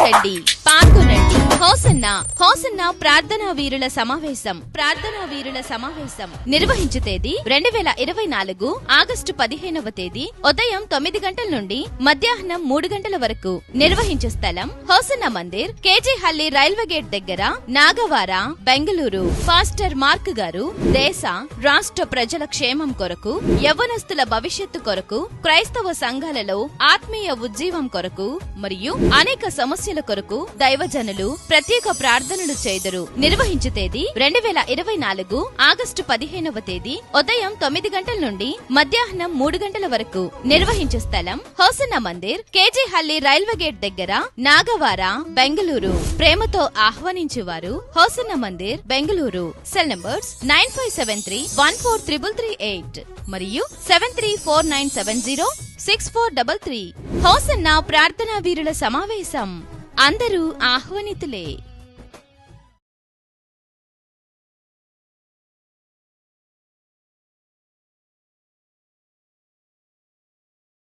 రండి పాల్గొనండి. Hosanna hosanna ప్రార్థనా వీరుల సమావేశం. ప్రార్థనా వీరుల సమావేశం నిర్వహించు తేదీ రెండు వేల ఇరవై నాలుగు ఆగస్టు పదిహేనవ తేదీ ఉదయం తొమ్మిది గంటల నుండి మధ్యాహ్నం మూడు గంటల వరకు నిర్వహించే స్థలం హోసన్న మందిర్ కేజీహల్లి రైల్వే గేట్ దగ్గర నాగవార బెంగళూరు. పాస్టర్ మార్క్ గారు దేశ రాష్ట్ర ప్రజల క్షేమం కొరకు యవ్వనస్తుల భవిష్యత్తు కొరకు క్రైస్తవ సంఘాలలో ఆత్మీయ ఉజ్జీవం కొరకు మరియు అనేక సమస్య సమస్యల కొరకు దైవజనులు ప్రత్యేక ప్రార్థనలు చేదురు నిర్వహించు తేదీ రెండు వేల ఇరవై నాలుగు ఆగస్టు పదిహేనవ తేదీ ఉదయం తొమ్మిది గంటల నుండి మధ్యాహ్నం మూడు గంటల వరకు. నిర్వహించే స్థలం హోసన్న మందిర్ కేజీహల్లి రైల్వే గేట్ దగ్గర నాగవార బెంగళూరు. ప్రేమతో ఆహ్వానించేవారు Hosanna Mandir Bengaluru. Cell numbers nine five seven three one four triple three eight మరియు seven three four nine seven zero six four double three. Hosanna ప్రార్థనా వీరుల సమావేశం. అందరూ ఆహ్వానితులే